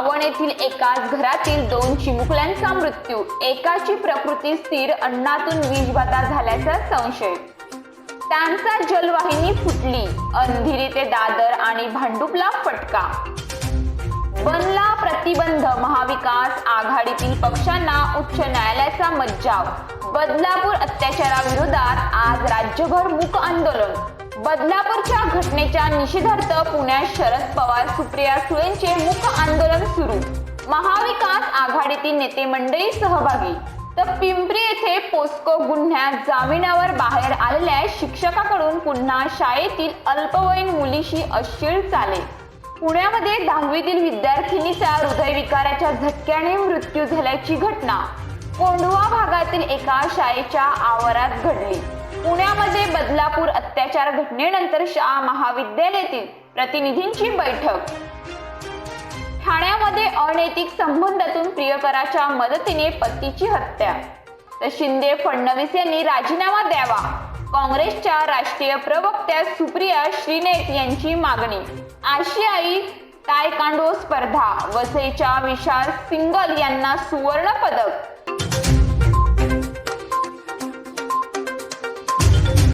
मावण येथील एकाच घरातील दोन चिमुकल्यांचा मृत्यू. एकाची प्रकृती स्थिर अन्नातून विषबाधा झाल्याचा संशय. त्यांचा जलवाहिनी फुटली. अंधेरी ते दादर आणि भांडुपला फटका. बनला प्रतिबंध. महाविकास आघाडीतील पक्षांना उच्च न्यायालयाचा मज्जाव. बदलापूर अत्याचाराविरोधात आज राज्यभर मूक आंदोलन. बदलापूरच्या घटनेच्या निषेधार्थ पुण्यात शरद पवार सुप्रिया सुळेंचे मुख आंदोलन सुरू. महाविकास आघाडीतील नेते मंडळी सहभागी. तर पिंपरी येथे पोस्को गुन्ह्यात जामिनावर बाहेर आलेल्या शिक्षकाकडून पुन्हा शाळेतील अल्पवयीन मुलीशी अश्लील चाले. पुण्यामध्ये दहावीतील विद्यार्थिनीचा हृदयविकाराच्या झटक्याने मृत्यू झाल्याची घटना. कोंढवा भागातील एका शाळेच्या आवारात घडली. पुण्यामध्ये बदलापूर अत्याचार घटनेनंतर शाळा महाविद्यालयातील प्रतिनिधींची बैठक. ठाण्यामध्ये अनैतिक संबंधातून प्रियकराच्या मदतीने पतीची हत्या. तर शिंदे फडणवीस यांनी राजीनामा द्यावा. काँग्रेसच्या राष्ट्रीय प्रवक्त्या सुप्रिया श्रीनेत यांची मागणी. आशियाई तायकांडो स्पर्धा वसईच्या विशाल सिंगल यांना सुवर्ण पदक